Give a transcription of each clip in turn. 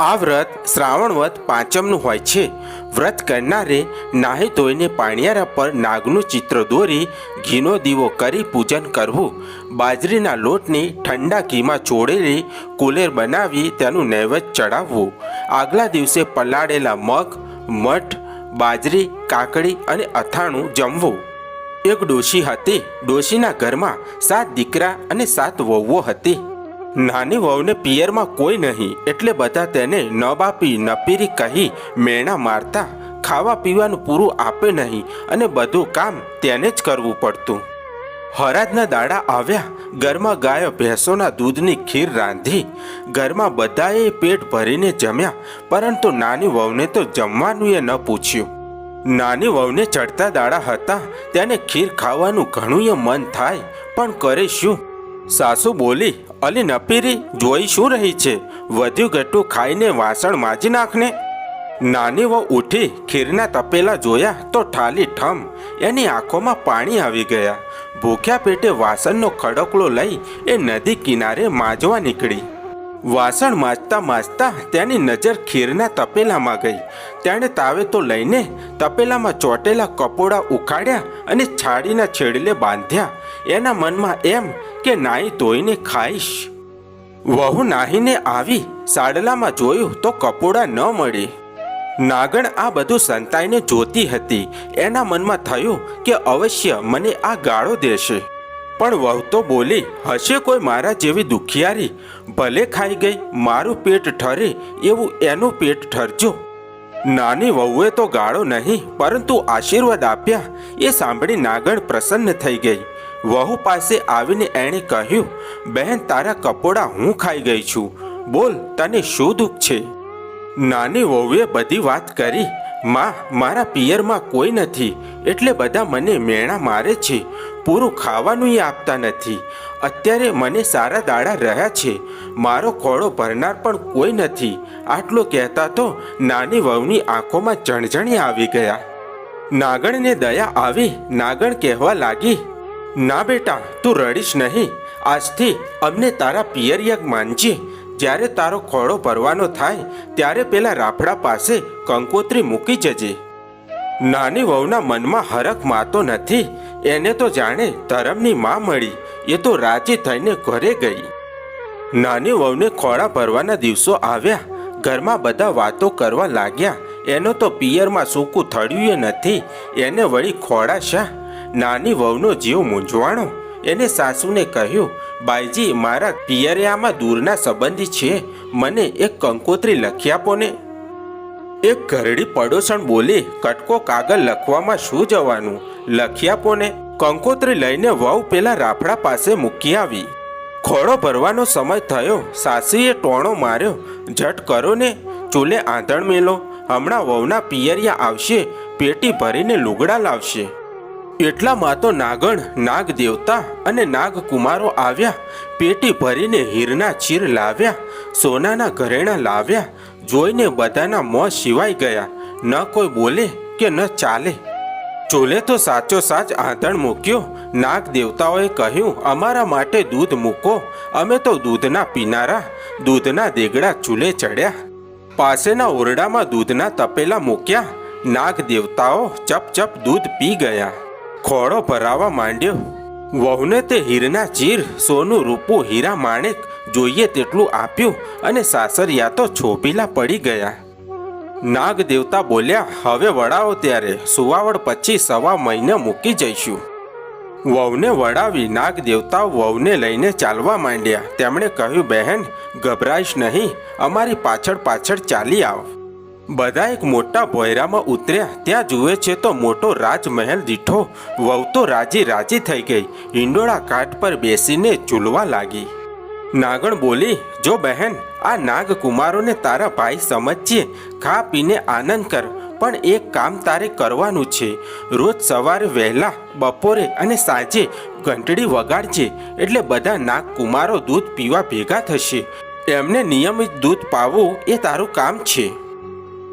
આ વ્રત શ્રાવણ વ્રત પાંચમનું હોય છે. વ્રત કરનારે નાહી ધોઈને પાણિયારા પર નાગનું ચિત્ર દોરી, ઘીનો દીવો કરી પૂજન કરવું. બાજરીના લોટની ઠંડા ઘીમાં ચોળેલી કુલેર બનાવી તેનું નૈવેદ્ય ચડાવવું. આગલા દિવસે પલાળેલા મગ, મઠ, બાજરી, કાકડી અને અથાણું જમવું. એક ડોશી હતી. ડોશીના ઘરમાં સાત દીકરા અને સાત વહુઓ હતી. નાની વહુને પિયરમાં કોઈ નહીં, એટલે બધા તેને ન બાપી, ન પીરી કહી મેણા મારતા ખાવા પીવાનું પૂરું આપે નહીં અને બધું કામ તેને જ કરવું પડતું. હરાજના દાડા આવ્યા, ઘરમાં ગાયો, ભેંસોના દૂધની ખીર રાંધી, ઘરમાં બધાએ પેટ ભરીને જમ્યા, પરંતુ નાની વહુને તો જમવાનું એ ન પૂછ્યું. નાની વહુને ચડતા દાડા હતા, તેને ખીર ખાવાનું ઘણું મન થાય, પણ કરે શું? સાસુ બોલી, અલી નપીરી, જોઈ શું રહી છે? વધ્યું ઘટું ખાઈને વાસણ માજી નાખને? નાની વહુ ઉઠી, ખીરના તપેલા જોયા તો ઠાલી ઠમ, એની આંખોમાં પાણી આવી ગયા. ભૂખ્યા પેટે વાસણનો ખડકલો લઈ એ નદી કિનારે માજવા નીકળી. વાસણ માજતા માજતા તેની નજર ખીરના તપેલામાં ગઈ. તેણે તાવે તો લઈને તપેલામાં ચોટેલા કપોડા ઉખાડ્યા અને છાડીના છેડલે બાંધ્યા. એના મનમાં એમ કે નાઈ ધોઈને ખાઈશ. વહુ નાહીને આવી સાડલામાં જોયું તો કપોડા ન મળી. નાગણ આ બધું સંતાઈને જોતી હતી. એના મનમાં થયું કે અવશ્ય મને આ ગાળો દેશે. પણ વહુ તો બોલી, હશે કોઈ મારા જેવી દુખિયારી? ભલે ખાઈ ગઈ, મારું પેટ ઠરે, એવું એનું પેટ ઠરજો. નાની વહુએ તો ગાળો નહીં, પરંતુ આશીર્વાદ આપ્યા. એ સાંભળી નાગણ પ્રસન્ન થઈ ગઈ. વહુ પાસે આવીને એણે કહ્યું, બહેન, તારા કપોડા હું ખાઈ ગઈ છું. બોલ, તને શું દુઃખ છે? નાની વહુએ બધી વાત કરી, માં, મારા પિયરમાં કોઈ નથી, એટલે બધા મને મેણા મારે છે. પૂરું ખાવાનું આપતા નથી. અત્યારે મને સારા દાડા રહ્યા છે. મારો ખોળો ભરનાર પણ કોઈ નથી. આટલું કહેતા તો નાની વહુની આંખોમાં ઝણઝણી આવી ગયા. નાગણને દયા આવી, નાગણ કહેવા લાગી ના બેટા, તું રડીશ નહીં. આજથી અમને તારા પિયરિયક માનજી. જ્યારે તારો ખોળો ભરવાનો થાય, ત્યારે પેલા રાફડા પાસે કંકોત્રી મૂકી જજે. નાની વહુના મનમાં હરખ માતો નથી. એને તો જાણે ધરમની માં મળી. એ તો રાજી થઈને ઘરે ગઈ. નાની વહુને ખોળા ભરવાના દિવસો આવ્યા. ઘરમાં બધા વાતો કરવા લાગ્યા. એનો તો પિયરમાં સૂકું થળ્યું નથી. એને વળી ખોળા શા નાની વહુનો જીવ મૂંઝવાણો. એને સાસુને કહ્યું, બાઈજી, મારા પિયરિયામાં દૂરના સંબંધી છે. મને એક કંકોત્રી લખી આપો ને. એક ઘરડી પડોસણ બોલી, કટકો કાગળ લખવામાં શું જવાનું? લખી આપો ને. કંકોત્રી લઈને વહુ પેલા રાફડા પાસે મૂકી આવી. ખોળો ભરવાનો સમય થયો. સાસુએ ટોણો માર્યો. ઝટ કરો ને. ચૂલે આંધણ મેલો. હમણાં વહુના પિયરિયા આવશે. પેટી ભરીને લુગડા લાવશે. એટલામાં તો નાગણ નાગ દેવતા અને નાગ કુમારો આવ્યા. પેટી ભરીને હીરના ચીર લાવ્યા, સોનાના ઘરેણા લાવ્યા, જોઈને બધાના મોં સિવાય ગયા. ન કોઈ બોલે કે ન ચાલે. ચોલે તો સાચો સાચ આંધણ મૂક્યો. નાગ દેવતાઓએ કહ્યું, અમારા માટે દૂધ મૂકો. અમે તો દૂધના પીનારા, દૂધના દેગડા ચૂલે ચડ્યા. પાસેના ઓરડામાં દૂધના તપેલા મૂક્યા. નાગ દેવતાઓ ચપ ચપ દૂધ પી ગયા. ખોળો ભરાવા માંડ્યો. વહુને તે હીરના ચીર, સોનું, રૂપું, હીરા, માણેક જોઈએ તેટલું આપ્યું અને સાસરિયા તો છોભીલા પડી ગયા. નાગ દેવતા બોલ્યા, હવે વડાવો ત્યારે સુવાવડ પછી સવા મહિને મૂકી જઈશું. વહુને વડાવી નાગ દેવતા વહુને લઈને ચાલવા માંડ્યા. તેમણે કહ્યું, બહેન, ગભરાઈશ નહીં, અમારી પાછળ પાછળ ચાલી આવ. બધા એક મોટા ભોયરામાં ઉતર્યા. ત્યાં જુએ છે તો મોટો રાજમહેલ દીઠો. વહુ તો રાજી રાજી થઈ ગઈ. હિંડોળા કાઠ પર બેસીને ઝૂલવા લાગી. નાગણ બોલી, જો બહેન, આ નાગકુમારોને તારા ભાઈ સમજીએ. ખા પીને આનંદ કર. પણ એક કામ તારે કરવાનું છે. રોજ સવારે વહેલા, બપોરે અને સાંજે ઘંટડી વગાડજે. એટલે બધા નાગકુમારો દૂધ પીવા ભેગા થશે. એમને નિયમિત દૂધ પાવું એ તારું કામ છે.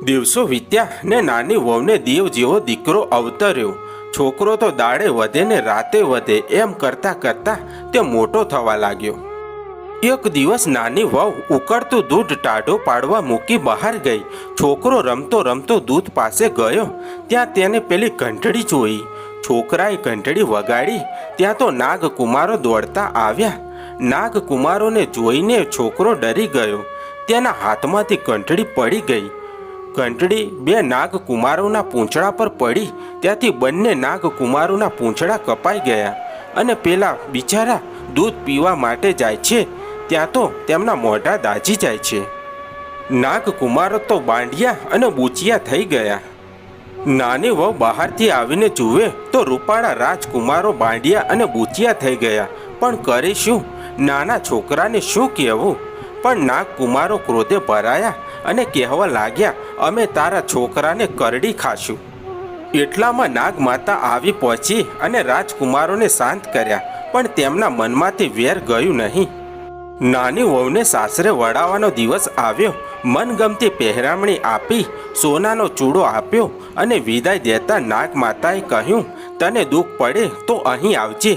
દિવસો વીત્યા ને નાની વહુને દેવ જેવો દીકરો અવતર્યો. છોકરો તો દાડે વધે ને રાતે વધે એમ કરતા કરતા તે મોટો થવા લાગ્યો. એક દિવસ નાની વહુ ઉકળતું દૂધ ટાઢો પાડવા મૂકી બહાર ગઈ. છોકરો રમતો રમતો દૂધ પાસે ગયો. ત્યાં તેને પેલી ઘંટડી જોઈ. છોકરાએ ઘંટડી વગાડી. ત્યાં તો નાગકુમારો દોડતા આવ્યા. નાગકુમારોને જોઈને છોકરો ડરી ગયો. તેના હાથમાંથી ઘંટડી પડી ગઈ. ઘંટડી બે નાગકુમારોના પૂંછડા પર પડી. ત્યાંથી બંને નાગકુમારોના પૂંછડા કપાઈ ગયા અને પેલા બિચારા દૂધ પીવા માટે જાય છે. ત્યાં તો તેમના મોઢા દાજી જાય છે. નાગકુમારો તો બાંડિયા અને બૂચિયા થઈ ગયા. નાની વહુ બહારથી આવીને જુએ તો રૂપાળા રાજકુમારો બાંડિયા અને બૂચિયા થઈ ગયા. પણ કરે શું? નાના છોકરાને શું કહેવું? પણ નાગકુમારો ક્રોધે ભરાયા અને કહેવા લાગ્યા, અમે તારા છોકરાને કરડી ખાશું. એટલામાં નાગમાતા આવી પહોંચી અને રાજકુમારોને શાંત કર્યા, પણ તેમના મનમાંથી વેર ગયું નહીં. નાની વહુને સાસરે વડાવવાનો દિવસ આવ્યો, મનગમતી પહેરામણી આપી, સોનાનો ચૂડો આપ્યો અને વિદાય દેતા નાગમાતાએ કહ્યું, તને દુઃખ પડે તો અહીં આવજે.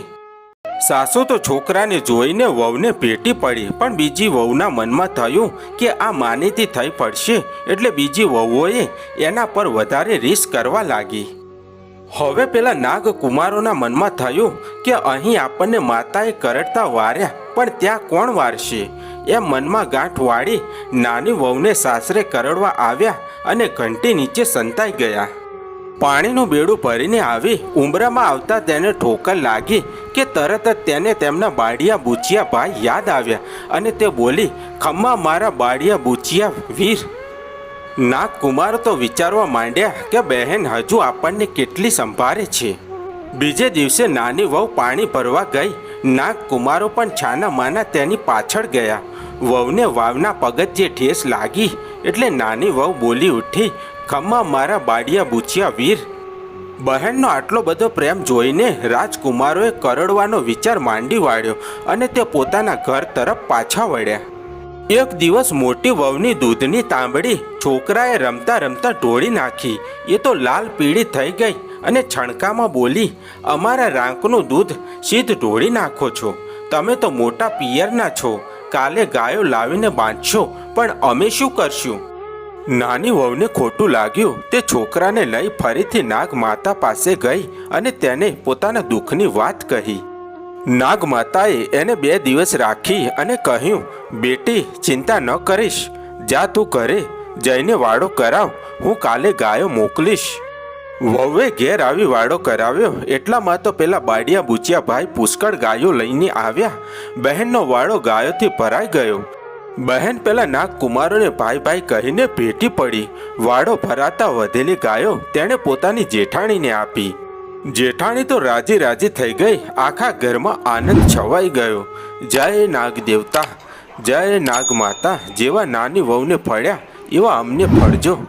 સાસુ તો છોકરાને જોઈને વહુને ભેટી પડી, પણ બીજી વહુના મનમાં થયું કે આ માનીતી થઈ પડશે, એટલે બીજી વહુઓએ એના પર વધારે રીસ કરવા લાગી. હવે પેલા નાગકુમારોના મનમાં થયું કે અહીં આપણને માતાએ કરડતા વાર્યા, પણ ત્યાં કોણ વારશે? એમ મનમાં ગાંઠ વાળી નાની વહુને સાસરે કરડવા આવ્યા અને ઘંટી નીચે સંતાઈ ગયા. પાણીનું બેડું ભરીને આવી ઉંબરામાં આવતા તેને ઠોકર લાગી કે તરત જ તેને તેમના બાડિયા બુચિયા ભાઈ યાદ આવ્યા અને તે બોલી, ખમ્મા મારા બાડિયા બુચિયા વીર. નાગકુમાર તો વિચારવા માંડ્યા કે બહેન હજુ આપણને કેટલી સંભાળે છે. બીજે દિવસે નાની વહુ પાણી ભરવા ગઈ. નાગકુમારો પણ છાના માના તેની પાછળ ગયા. વહુને વાવના પગથિયે ઠેસ લાગી એટલે નાની વહુ બોલી ઉઠી ખમ્મા મારા બાડિયા બુચિયા વીર. બહેનનો આટલો બધો પ્રેમ જોઈને રાજકુમારોએ કરડવાનો વિચાર માંડી વાળ્યો અને તે પોતાના ઘર તરફ પાછા વળ્યા. એક દિવસ મોટી વહુની દૂધની તાંબડી છોકરાએ રમતા રમતા ઢોળી નાખી. એ તો લાલ પીળી થઈ ગઈ અને છણકામાં બોલી, અમારા રાંકનું દૂધ સીધ ઢોળી નાખો છો. તમે તો મોટા પિયરના છો. કાલે ગાયો લાવીને બાંધશો, પણ અમે શું કરશું? નાની વહુને ખોટું લાગ્યું. તે છોકરાને લઈ ફરીથી નાગ માતા પાસે ગઈ અને તેને પોતાના દુઃખની વાત કહી. નાગ માતાએ એને બે દિવસ રાખી અને કહ્યું, બેટી, ચિંતા ન કરીશ. જા તું ઘરે. જઈને વાડો કરાવ. હું કાલે ગાયો મોકલીશ. વહુએ ઘેર આવી વાડો કરાવ્યો. એટલામાં તો પેલા બાડિયા બુચિયા ભાઈ પુષ્કળ ગાયો લઈને આવ્યા. બહેનનો વાડો ગાયોથી ભરાઈ ગયો. બહેન પેલા નાગકુમારોને ભાઈ ભાઈ કહીને ભેટી પડી. વાડો ભરાતા વધેલી ગાયો તેણે પોતાની જેઠાણીને આપી. જેઠાણી તો રાજી રાજી થઈ ગઈ. આખા ઘરમાં આનંદ છવાઈ ગયો. જય નાગ દેવતા, જય નાગ માતા જેવા નાની વહુને ફળ્યા એવા અમને ફળજો.